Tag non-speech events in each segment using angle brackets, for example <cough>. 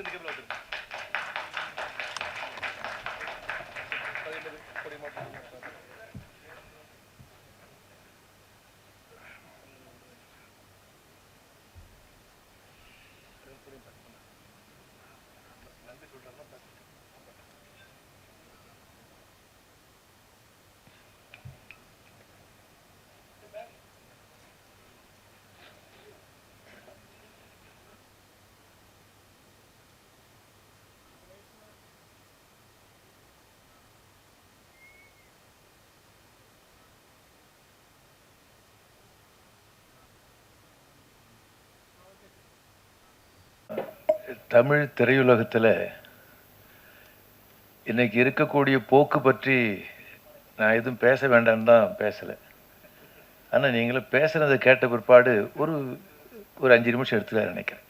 אתם גם לא יודעים. தமிழ் திரையுலகத்தில் இன்றைக்கி இருக்கக்கூடிய போக்கு பற்றி நான் எதுவும் பேச வேண்டாம்னு தான் பேசலை. ஆனால் நீங்களும் பேசுனதை கேட்ட பிற்பாடு ஒரு ஒரு அஞ்சு நிமிஷம் எடுத்துக்க நினைக்கிறேன்.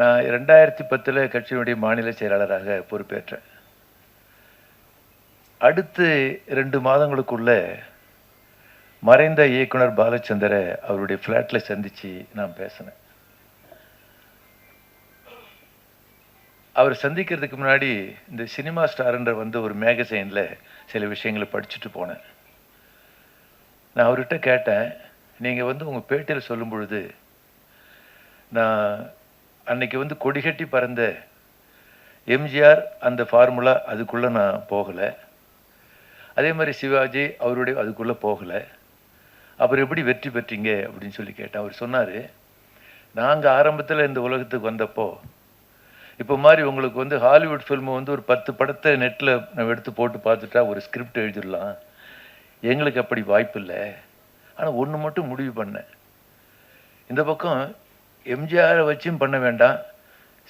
நான் ரெண்டாயிரத்தி பத்தில் கட்சியினுடைய மாநில செயலாளராக பொறுப்பேற்றேன். அடுத்து ரெண்டு மாதங்களுக்குள்ள மறைந்த இயக்குனர் பாலச்சந்தரை அவருடைய ஃப்ளாட்டில் சந்தித்து நான் பேசினேன். அவர் சந்திக்கிறதுக்கு முன்னாடி இந்த சினிமா ஸ்டார்ன்ற வந்து ஒரு மேகசைனில் சில விஷயங்களை படிச்சுட்டு போனேன் நான் அவர்கிட்ட கேட்டேன் நீங்கள் வந்து உங்கள் பேட்டியில் சொல்லும் பொழுது நான் அன்னைக்கு வந்து கொடிகட்டி பறந்த எம்ஜிஆர் அந்த ஃபார்முலா அதுக்குள்ளே நான் போகலை. அதே மாதிரி சிவாஜி அவருடைய அதுக்குள்ளே போகலை. அப்புறம் எப்படி வெற்றி பெற்றீங்க? அப்படின்னு சொல்லி கேட்டேன். அவர் சொன்னார் நாங்கள் ஆரம்பத்தில் இந்த உலகத்துக்கு வந்தப்போ இப்போ மாதிரி உங்களுக்கு வந்து ஹாலிவுட் ஃபில்மு வந்து ஒரு பத்து படத்தை நெட்டில் நம்ம எடுத்து போட்டு பார்த்துட்டா ஒரு ஸ்கிரிப்ட் எழுதிடலாம். எங்களுக்கு அப்படி வாய்ப்பு இல்லை. ஆனால் ஒன்று மட்டும் முடிவு பண்ணேன் இந்த பக்கம் எம்ஜிஆரை வச்சும் பண்ண வேண்டாம்.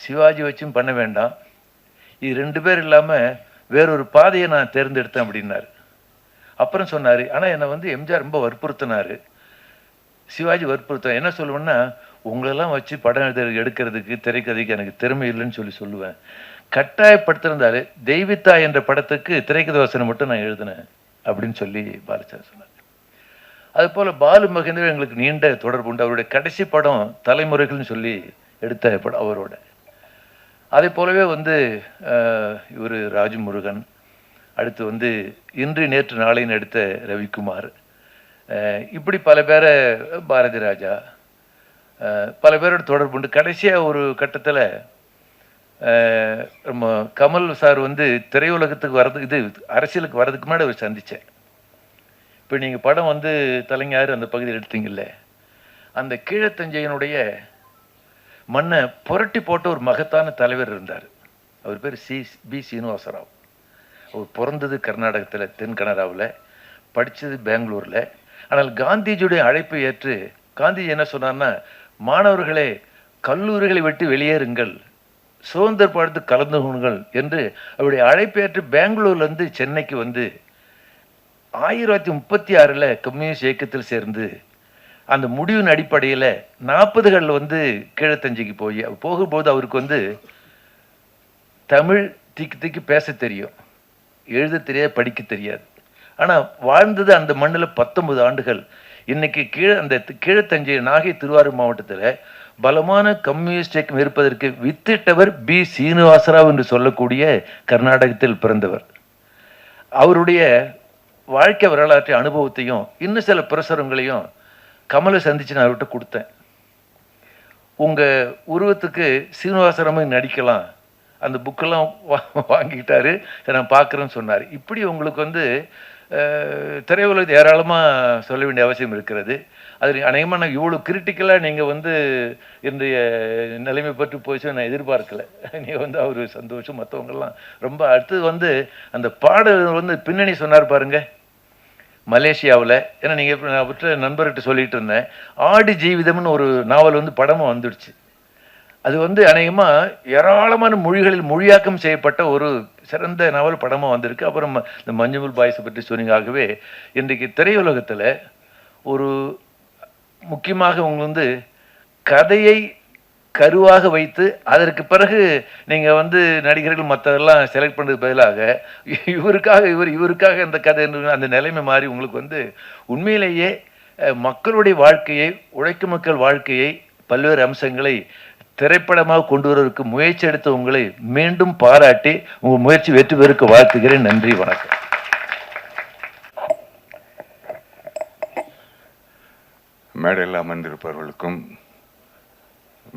சிவாஜி வச்சும் பண்ண வேண்டாம். இது ரெண்டு பேர் இல்லாமல் வேறொரு பாதையை நான் தேர்ந்தெடுத்தேன் அப்படின்னாரு. அப்புறம் சொன்னார் ஆனால் என்னை வந்து எம்ஜிஆர் ரொம்ப வற்புறுத்தினார். சிவாஜி வற்புறுத்த என்ன சொல்லுவேன்னா உங்களெல்லாம் வச்சு படம் எழுத எடுக்கிறதுக்கு திரைக்கதைக்கு எனக்கு திறமை இல்லைன்னு சொல்லி சொல்லுவேன். கட்டாயப்படுத்திருந்தாலே தெய்வித்தா என்ற படத்துக்கு திரைக்கதை வசனம் மட்டும் நான் எழுதினேன் அப்படின்னு சொல்லி பாலச்சார் சொன்னார். அது போல் பாலு மகேந்திரன் எங்களுக்கு நீண்ட தொடர்பு உண்டு. அவருடைய கடைசி படம் தலைமுறைகள்னு சொல்லி எடுத்த படம் அவரோட. அதே போலவே வந்து இவர் ராஜமுருகன் அடுத்து வந்து இன்று நேற்று நாளைன்னு எடுத்த ரவிக்குமார். இப்படி பல பேரை பாரதி ராஜா பல பேரோட தொடர்பு உண்டு. கடைசியாக ஒரு கட்டத்தில் நம்ம கமல் சார் வந்து திரையுலகத்துக்கு வர்றது இது அரசியலுக்கு வர்றதுக்கு முன்னாடி அவர் சந்தித்தேன் இப்போ நீங்கள் படம் வந்து தலைஞாறு அந்த பகுதியில் எடுத்தீங்கல்ல அந்த கீழத்தஞ்சையனுடைய மண்ணை புரட்டி போட்ட ஒரு மகத்தான தலைவர் இருந்தார். அவர் பேர் சி பி சீனிவாசராவ். அவர் பிறந்தது கர்நாடகத்தில் தென் கனடாவில் படித்தது பெங்களூரில். ஆனால் காந்திஜியுடைய அழைப்பை ஏற்று காந்திஜி என்ன சொன்னார்னா மாணவர்களே கல்லூரிகளை விட்டு வெளியேறுங்கள். சுதந்திர பாடத்து கலந்து கொள்ளுங்கள் என்று அவருடைய அழைப்பேற்று பெங்களூர்லேருந்து சென்னைக்கு வந்து ஆயிரத்தி தொள்ளாயிரத்தி முப்பத்தி ஆறில் கம்யூனிஸ்ட் இயக்கத்தில் சேர்ந்து அந்த முடிவின் அடிப்படையில் நாற்பதுகளில் வந்து கீழத்தஞ்சிக்கு போய் போகும்போது அவருக்கு வந்து தமிழ் திக்கி திக்கி பேச தெரியும் எழுத தெரியாது படிக்க தெரியாது. ஆனால் வாழ்ந்தது அந்த மண்ணில் பத்தொன்பது ஆண்டுகள். இன்னைக்கு கீழே அந்த கீழத்தஞ்சை நாகை திருவாரூர் மாவட்டத்தில் பலமான கம்யூனிஸ்ட் இயக்கம் இருப்பதற்கு வித்திட்டவர் பி. சீனிவாசராவ் என்று சொல்லக்கூடிய கர்நாடகத்தில் பிறந்தவர். அவருடைய வாழ்க்கை வரலாற்று அனுபவத்தையும் இன்னும் சில பிரசுரங்களையும் கமலை சந்திச்சு நான் அவர்கிட்ட கொடுத்தேன். உங்கள் உருவத்துக்கு சீனிவாசரமும் நடிக்கலாம். அந்த புக்கெல்லாம் வா வாங்கிக்கிட்டாரு நான் பார்க்குறேன்னு சொன்னார். இப்படி உங்களுக்கு வந்து திரையுலகத்தை ஏராளமாக சொல்ல வேண்டிய அவசியம் இருக்கிறது. அதில் அநேகமாக நான் இவ்வளோ கிரிட்டிக்கலாக நீங்கள் வந்து இன்றைய நிலைமை பற்றி போச்சு நான் எதிர்பார்க்கல. <laughs> நீங்கள் வந்து அவர் சந்தோஷம் மற்றவங்கெல்லாம் ரொம்ப அடுத்தது வந்து அந்த பாடல் வந்து பின்னணி சொன்னார் பாருங்கள் மலேசியாவில். ஏன்னா நீங்கள் நான் விட்ட நண்பர்கிட்ட சொல்லிகிட்டு இருந்தேன். ஆடு ஜீவிதம்னு ஒரு நாவல் வந்து படமும் வந்துடுச்சு. அது வந்து அநேகமாக ஏராளமான மொழிகளில் மொழியாக்கம் செய்யப்பட்ட ஒரு சிறந்த நாவல் படமாக வந்திருக்கு. அப்புறம் இந்த மஞ்சுமல் பாய்ஸை பற்றி சொன்னீங்க ஆகவே இன்றைக்கு திரையுலகத்தில் ஒரு முக்கியமாக உங்க வந்து கதையை கருவாக வைத்து அதற்கு பிறகு நீங்கள் வந்து நடிகர்கள் மற்றதெல்லாம் செலக்ட் பண்ணுறது பதிலாக இவருக்காக இவர் இவருக்காக இந்த கதை அந்த நிலைமை மாறி உங்களுக்கு வந்து உண்மையிலேயே மக்களுடைய வாழ்க்கையை உழைக்கும் மக்கள் வாழ்க்கையை பல்வேறு அம்சங்களை திரைப்படமாக கொண்டு வருவதற்கு முயற்சி எடுத்த உங்களை மீண்டும் பாராட்டி உங்கள் முயற்சி வெற்றி பெருக்க வாழ்த்துகிறேன். நன்றி வணக்கம். மேடையில் அமர்ந்திருப்பவர்களுக்கும்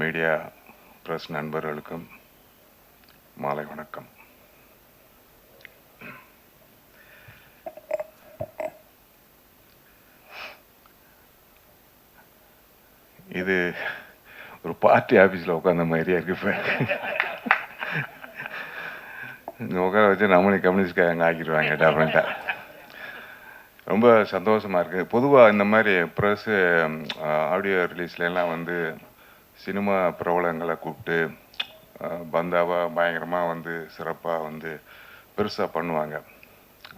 மீடியா பிரஸ் நண்பர்களுக்கும் மாலை வணக்கம். இது ஒரு பார்ட்டி ஆஃபீஸில் உட்காந்த மாதிரியா இருக்கு இப்போ உட்கார வச்சு நம்மளே கம்யூனிஸ்ட்காரங்க ஆக்கிடுவாங்க டெஃபரெண்ட்டாக ரொம்ப சந்தோஷமாக இருக்குது பொதுவாக இந்த மாதிரி ப்ரெஸ்ஸு ஆடியோ ரிலீஸ்லாம் வந்து சினிமா பிரபலங்களை கூப்பிட்டு பந்தாவாக பயங்கரமாக வந்து சிறப்பாக வந்து பெருசாக பண்ணுவாங்க.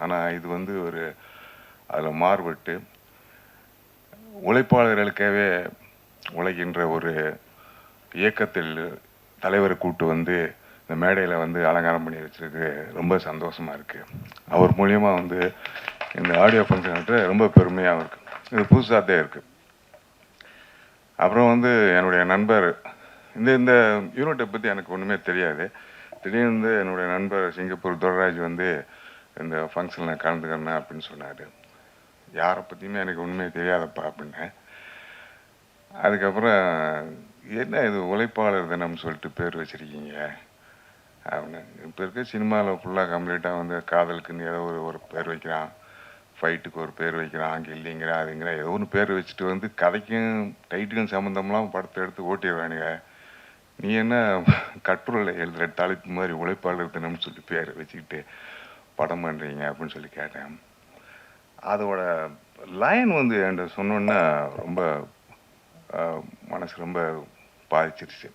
ஆனால் இது வந்து ஒரு அதில் மாறுபட்டு உழைப்பாளர்களுக்காகவே உழைக்கின்ற ஒரு இயக்கத்தில் தலைவரை கூப்பிட்டு வந்து இந்த மேடையில் வந்து அலங்காரம் பண்ணி வச்சிருக்கு. ரொம்ப சந்தோஷமாக இருக்குது அவர் மூலயமா வந்து இந்த ஆடியோ ஃபங்க்ஷன் ரொம்ப பெருமையாகவும் இருக்குது இது புதுசாக தான் அப்புறம் வந்து என்னுடைய நண்பர் இந்த இந்த யூனிட்டை பற்றி எனக்கு ஒன்றுமே தெரியாது. திடீர்னு வந்து என்னுடைய நண்பர் சிங்கப்பூர் துரராஜ் வந்து இந்த ஃபங்க்ஷனில் கலந்துக்கிறேன் அப்படின்னு சொன்னார். யாரை பற்றியுமே எனக்கு ஒன்றுமே தெரியாதப்பா அப்படின்னேன் அதுக்கப்புறம் என்ன இது உழைப்பாளர் தினம் சொல்லிட்டு பேர் வச்சிருக்கீங்க? அப்படின்னு. இப்போ இருக்க சினிமாவில் ஃபுல்லாக கம்ப்ளீட்டாக வந்து காதலுக்குன்னு ஏதோ ஒரு ஒரு பேர் வைக்கிறான். ஃபைட்டுக்கு ஒரு பேர் வைக்கிறான் அங்கே இல்லைங்கிறா அதுங்கிற ஏதோ ஒன்று பேர் வச்சுட்டு வந்து கதைக்கும் டைட்டுக்கும் சம்மந்தம்லாம் படத்தை எடுத்து ஓட்டிடுவானுங்க நீ என்ன கட்டுரையில் எழுதுகிற தலைப்பு மாதிரி உழைப்பாளர் தினம்னு சொல்லி பேர் வச்சுக்கிட்டு படம் பண்ணுறீங்க அப்படின்னு சொல்லி கேட்டேன். அதோட லைன் வந்து என்கிட்ட சொன்னோன்னா ரொம்ப மனசு ரொம்ப பாதிச்சிருச்சு.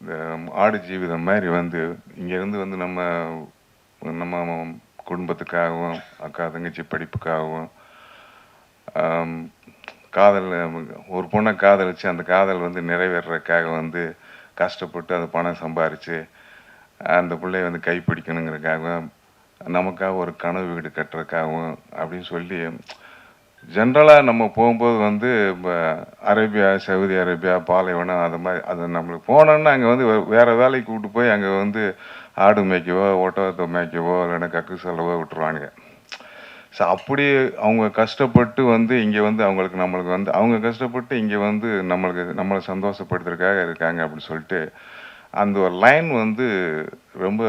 இந்த ஆடு ஜீவிதம் மாதிரி வந்து இங்கேருந்து வந்து நம்ம நம்ம குடும்பத்துக்காகவும் அக்கா தங்கச்சி படிப்புக்காகவும் காதல் ஒரு பொண்ணை காதலிச்சு அந்த காதல் வந்து நிறைவேறதுக்காக வந்து கஷ்டப்பட்டு அந்த பணம் சம்பாரித்து அந்த பிள்ளைய வந்து கைப்பிடிக்கணுங்கிறக்காகவும் நமக்காக ஒரு கனவு வீடு கட்டுறதுக்காகவும் அப்படின்னு சொல்லி ஜென்ரலாக நம்ம போகும்போது வந்து இப்போ அரேபியா சவுதி அரேபியா பாலைவனம் அது மாதிரி அது நம்மளுக்கு போனோன்னா அங்கே வந்து வே- வேலைக்கு கூப்பிட்டு போய் அங்கே வந்து ஆடு மேய்க்கவோ ஒட்டகத்தை மேய்க்கவோ இல்லைன்னா கக்கு செலவோ விட்டுருவானுங்க. ஸோ அப்படி அவங்க கஷ்டப்பட்டு வந்து இங்கே வந்து அவங்களுக்கு நம்மளுக்கு வந்து அவங்க கஷ்டப்பட்டு இங்கே வந்து நம்மளுக்கு நம்மளை சந்தோஷப்படுத்துறதுக்காக இருக்காங்க அப்படின்னு சொல்லிட்டு அந்த ஒரு லைன் வந்து ரொம்ப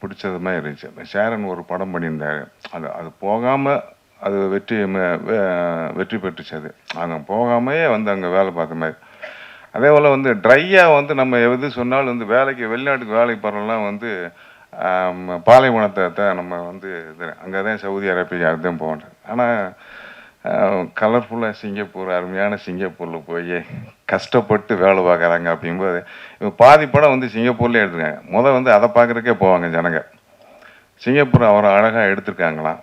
பிடிச்சது மாதிரி இருந்துச்சு. சேரன் ஒரு படம் பண்ணியிருந்தாரு. அது அது போகாமல் அது வெற்றி வெற்றி பெற்றுச்சு அது. அங்கே போகாமையே வந்து அங்கே வேலை பார்த்த மாதிரி. அதே போல் வந்து ட்ரையாக வந்து நம்ம எது சொன்னாலும் வந்து வேலைக்கு வெளிநாட்டுக்கு வேலைக்கு போகிறோம்லாம் வந்து பாலைவனத்தை தான் நம்ம வந்து இது அங்கே தான் சவுதி அரேபியா அதுதான் போகணும். ஆனால் கலர்ஃபுல்லாக சிங்கப்பூர் அருமையான சிங்கப்பூரில் போய் கஷ்டப்பட்டு வேலை பார்க்குறாங்க அப்படிங்கும்போது இப்போ பாதி படம் வந்து சிங்கப்பூர்லேயே எடுத்துருக்காங்க. முதல் வந்து அதை பார்க்குறக்கே போவாங்க ஜனங்க. சிங்கப்பூர் அவரை அழகாக எடுத்திருக்காங்களாம்.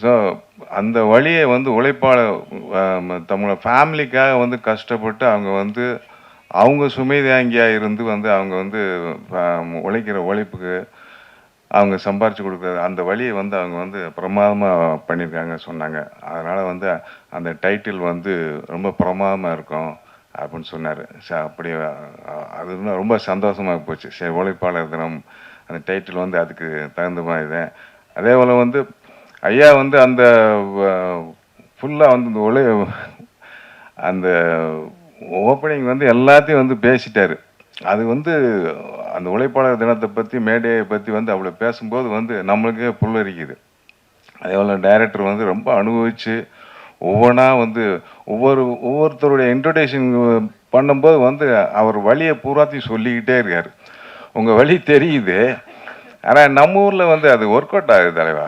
ஸோ அந்த வழியை வந்து உழைப்பாளர் தம்மளோட ஃபேமிலிக்காக வந்து கஷ்டப்பட்டு அவங்க வந்து அவங்க சுமை தாங்கியாக இருந்து வந்து அவங்க வந்து உழைக்கிற உழைப்புக்கு அவங்க சம்பாரித்து கொடுக்குறது அந்த வழியை வந்து அவங்க வந்து பிரமாதமாக பண்ணியிருக்காங்க சொன்னாங்க. அதனால் வந்து அந்த டைட்டில் வந்து ரொம்ப பிரமாதமாக இருக்கும் அப்படின்னு சொன்னார். ச அப்படி அது ரொம்ப சந்தோஷமாக போச்சு. சரி உழைப்பாளர் தினம் அந்த டைட்டில் வந்து அதுக்கு தகுந்த மாதிரி தான். அதே போல் வந்து ஐயா வந்து அந்த ஃபுல்லாக வந்து இந்த ஒளி அந்த ஓப்பனிங் வந்து எல்லாத்தையும் வந்து பேசிட்டார். அது வந்து அந்த உழைப்பாளர் தினத்தை பற்றி மேடையை பற்றி வந்து அவ்வளோ பேசும்போது வந்து நம்மளுக்கே புல்லரிக்குது. அதே போல் டைரக்டர் வந்து ரொம்ப அனுபவித்து ஒவ்வொன்றா வந்து ஒவ்வொரு ஒவ்வொருத்தருடைய இன்ட்ரடக்ஷன் பண்ணும்போது வந்து அவர் வழியை பூராத்தையும் சொல்லிக்கிட்டே இருக்கார். உங்கள் வழி தெரியுது. ஆனால் நம்ம ஊரில் வந்து அது ஒர்க் அவுட் ஆகுது தலைவா.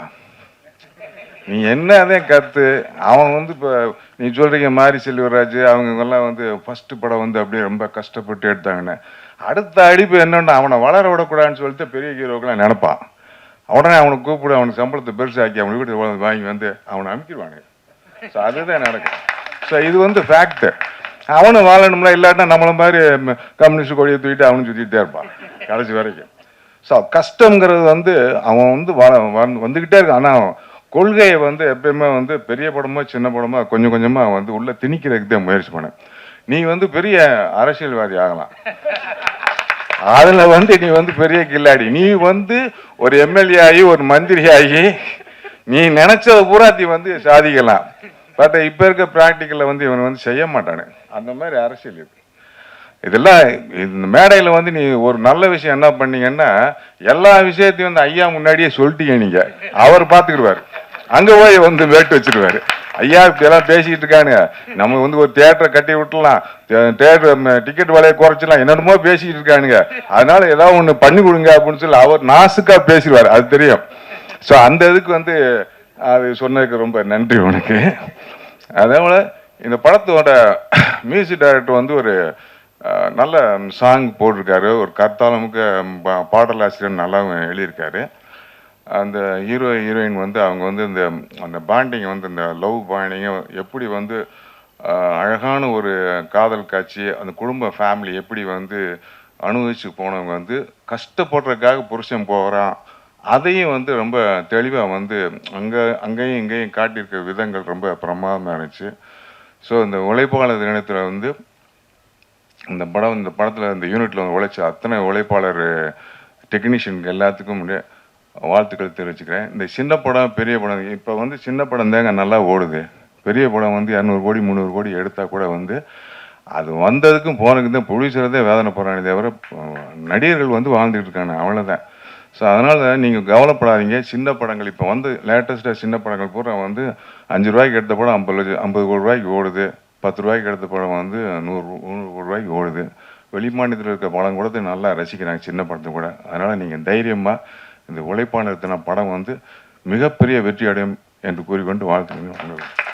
நீ என்ன கற்று அவன் வந்து இப்போ நீ சொல்கிறீங்க மாரி செல்வராஜ் அவங்கெல்லாம் வந்து ஃபஸ்ட்டு படம் வந்து அப்படியே ரொம்ப கஷ்டப்பட்டு எடுத்தாங்கன்னு. அடுத்த அடிப்பு என்னன்னா அவனை வளர விடக்கூடாதுன்னு சொல்லிட்டு பெரிய ஹீரோக்கெல்லாம் நினப்பான். உடனே அவனை கூப்பிடு அவனுக்கு சம்பளத்தை பெருசாக்கி அவனை வீட்டு வாங்கி வந்து அவனை அமுக்கிடுவாங்க ஸோ அதுதான் நடக்கும். ஸோ இது வந்து ஃபேக்ட் அவனும் வாழணும்ல இல்லாட்டினா நம்மள மாதிரி கம்யூனிஸ்ட் கொடியை தூக்கிட்டு அவனும் சுற்றிட்டே இருப்பான் கடைசி வரைக்கும். ஸோ கஷ்டங்கிறது வந்து அவன் வந்து வாழ வந்துக்கிட்டே இருக்கான். ஆனால் கொள்கையை வந்து எப்பயுமே வந்து பெரிய படமோ சின்ன படமோ கொஞ்சம் கொஞ்சமாக வந்து உள்ளே திணிக்கிறதுக்கு தான் முயற்சி பண்ணேன் நீ வந்து பெரிய அரசியல்வாதி ஆகலாம். அதில் வந்து நீ வந்து பெரிய கில்லாடி. நீ வந்து ஒரு எம்எல்ஏ ஆகி ஒரு மந்திரி ஆகி நீ நினைச்சது பூரா நீ வந்து சாதிக்கலாம். பட் இப்போ இருக்க ப்ராக்டிக்கலில் வந்து இவன் வந்து செய்ய மாட்டானு. அந்த மாதிரி அரசியல் இது. இதெல்லாம் இந்த மேடையில் வந்து நீ ஒரு நல்ல விஷயம் என்ன பண்ணீங்கன்னா எல்லா விஷயத்தையும் வந்து ஐயா முன்னாடியே சொல்லிட்டீங்க நீங்க. அவர் பார்த்துக்கிடுவார். அங்க போய் வந்து வேட்டு வச்சிருவாரு. ஐயா இப்படி எல்லாம் பேசிக்கிட்டு இருக்கானுங்க. நம்ம வந்து ஒரு தியேட்டரை கட்டி விட்டுலாம் தியேட்டர் டிக்கெட் விலையை குறைச்சிடலாம். என்னென்னமோ பேசிக்கிட்டு இருக்கானுங்க. அதனால ஏதாவது ஒண்ணு பண்ணி கொடுங்க அப்படின்னு சொல்லி அவர் நாசுக்கா பேசிடுவார். அது தெரியும். ஸோ அந்த இதுக்கு வந்து அது சொன்னதுக்கு ரொம்ப நன்றி உனக்கு. அதேபோல இந்த படத்தோட மியூசிக் டைரக்டர் வந்து ஒரு நல்ல சாங் போட்டிருக்காரு. ஒரு கர்த்தாலமுக்கு பா- பாடலாசிரியர் நல்லாவும் எழுதியிருக்காரு. அந்த ஹீரோ ஹீரோயின் வந்து அவங்க வந்து இந்த அந்த பாண்டிங் வந்து இந்த லவ் பாண்டிங்கை எப்படி வந்து அழகான ஒரு காதல் காட்சி அந்த குடும்ப ஃபேமிலி எப்படி வந்து அனுபவிச்சு போனவங்க வந்து கஷ்டப்படுறதுக்காக புருஷன் போகிறான் அதையும் வந்து ரொம்ப தெளிவாக வந்து அங்கே அங்கேயும் இங்கேயும் காட்டியிருக்க விதங்கள் ரொம்ப பிரமாதமாக இருந்துச்சு. ஸோ இந்த உழைப்பாளர் தினத்தில் வந்து இந்த படம் இந்த படத்தில் இந்த யூனிட்டில் வந்து உழைச்ச அத்தனை உழைப்பாளர் டெக்னீஷியனுக்கு எல்லாத்துக்கும் முன்னே வாழ்த்துக்கள் தெரிவிச்சுக்கிறேன். இந்த சின்ன படம் பெரிய படம் இப்போ வந்து சின்ன படம் தாங்க நல்லா ஓடுது. பெரிய படம் வந்து இரநூறு கோடி முந்நூறு கோடி எடுத்தால் கூட வந்து அது வந்ததுக்கும் போனதுக்கும் தான் ப்ரொடியூசரதே வேதனை போகிறானே தவிர நடிகர்கள் வந்து வாழ்ந்துட்டு இருக்காங்க. அவ்வளோதான் ஸோ அதனால் நீங்கள் கவலைப்படாதீங்க. சின்ன படங்கள் இப்போ வந்து லேட்டஸ்ட்டாக சின்ன படங்கள் பூரா வந்து அஞ்சு ரூபாய்க்கு எடுத்த படம் ஐம்பது லட்சம் ஐம்பது கோடி ரூபாய்க்கு ஓடுது. பத்து ரூபாய்க்கு எடுத்த படம் வந்து நூறு நூறு கோடி ரூபாய்க்கு ஓடுது. வெளிமாநிலத்தில் இருக்க படம் கூட நல்லா ரசிக்கிறாங்க சின்ன படத்தை கூட. அதனால் நீங்கள் தைரியமாக இந்த உழைப்பாளர் தின படம் வந்து மிகப்பெரிய வெற்றி அடையும் என்று கூறிக்கொண்டு வாழ்த்துக்கிறேன்